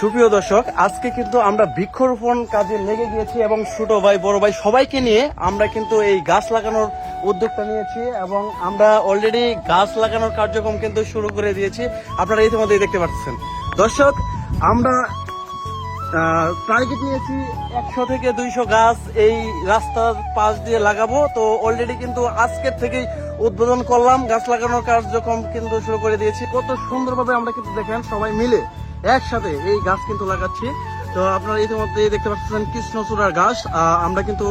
সুপ্রিয় দর্শক, আজকে কিন্তু আমরা বৃক্ষরোপণ কাজে লেগে গিয়েছি এবং ছোট ভাই, বড় ভাই সবাইকে নিয়ে আমরা কিন্তু এই গাছ লাগানোর উদ্যোগটা নিয়েছি এবং আমরা অলরেডি গাছ লাগানোর কার্যক্রম কিন্তু শুরু করে দিয়েছি। আপনারা ইতিমধ্যেই দেখতে পাচ্ছেন। দর্শক, আমরা টার্গেট নিয়েছি একশো থেকে দুইশো গাছ এই রাস্তার পাশ দিয়ে লাগাবো। তো অলরেডি কিন্তু আজকের থেকেই উদ্বোধন করলাম। গাছ লাগানোর কার্যক্রম কিন্তু শুরু করে দিয়েছি। কত সুন্দরভাবে আমরা কিন্তু দেখেন সবাই মিলে একসাথে এই গাছ কিন্তু লাগাচ্ছি। তো আপনারা ইতিমধ্যে দেখতে পাচ্ছেন কৃষ্ণচূড়ার গাছ। আমরা কিন্তু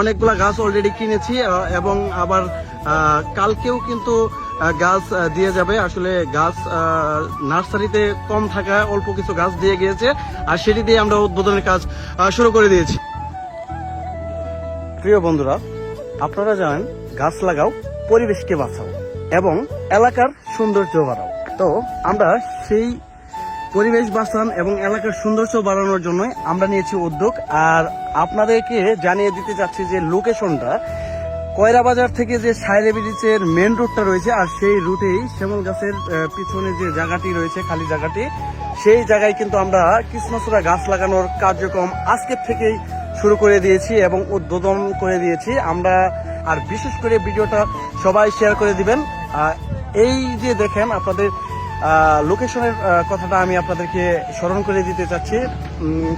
অনেকগুলা গাছ অলরেডি কিনেছি এবং আবার কালকেও কিন্তু গাছ দিয়ে যাবে। আসলে গাছ নার্সারিতে কম থাকা অল্প কিছু গাছ দিয়ে গিয়েছে, আর সেটি দিয়ে আমরা উদ্বোধনের কাজ শুরু করে দিয়েছি। প্রিয় বন্ধুরা, আপনারা জানেন, গাছ লাগাও, পরিবেশকে বাঁচাও, এবং এলাকার সৌন্দর্য বাড়াও। তো আমরা সেই পরিবেশ বাঁচান এবং এলাকার সৌন্দর্য বাড়ানোর জন্য আমরা নিয়েছি উদ্যোগ। আর আপনাদেরকে জানিয়ে দিতে চাচ্ছি যে লোকেশনটা কয়রা বাজার থেকে যে সাইরে ব্রিজের মেন রুটটা রয়েছে, আর সেই রুটেই শ্যামল গাছের পিছনে যে জায়গাটি রয়েছে, খালি জায়গাটি, সেই জায়গায় কিন্তু আমরা কৃষ্ণচূড়া গাছ লাগানোর কার্যক্রম আজকের থেকেই শুরু করে দিয়েছি এবং উদ্বোধন করে দিয়েছি। আমরা, আর বিশেষ করে ভিডিওটা সবাই শেয়ার করে দিবেন। এই যে দেখেন, আপনাদের লোকেশনের কথাটা আমি আপনাদেরকে স্মরণ করে দিতে চাচ্ছি।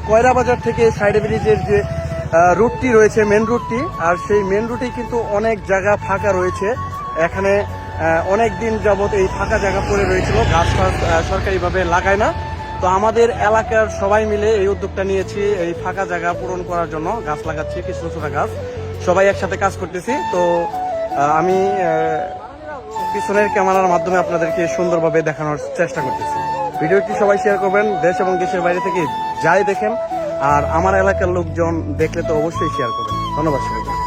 কয়রা বাজার থেকে সাইডে ব্রিজের যে রুটটি রয়েছে মেন রুটটি আর সেই মেন রুটে কিন্তু অনেক জায়গা ফাঁকা রয়েছে। এখানে অনেক দিন যাবৎ এই ফাঁকা জায়গা পড়ে রয়েছিল গাছ আহ, সরকারিভাবে লাগায় না। তো আমাদের এলাকার সবাই মিলে এই উদ্যোগটা নিয়েছি এই ফাঁকা জায়গা পূরণ করার জন্য। গাছ লাগাচ্ছি কৃষ্ণচূড়া গাছ। সবাই একসাথে কাজ করতেছি। তো আমি পিছনের ক্যামেরার মাধ্যমে আপনাদেরকে সুন্দরভাবে দেখানোর চেষ্টা করতেছি। ভিডিওটি সবাই শেয়ার করবেন, দেশ এবং দেশের বাইরে থেকে যাই দেখেন, আর আমার এলাকার লোকজন দেখলে তো অবশ্যই শেয়ার করবেন। ধন্যবাদ সবাইকে।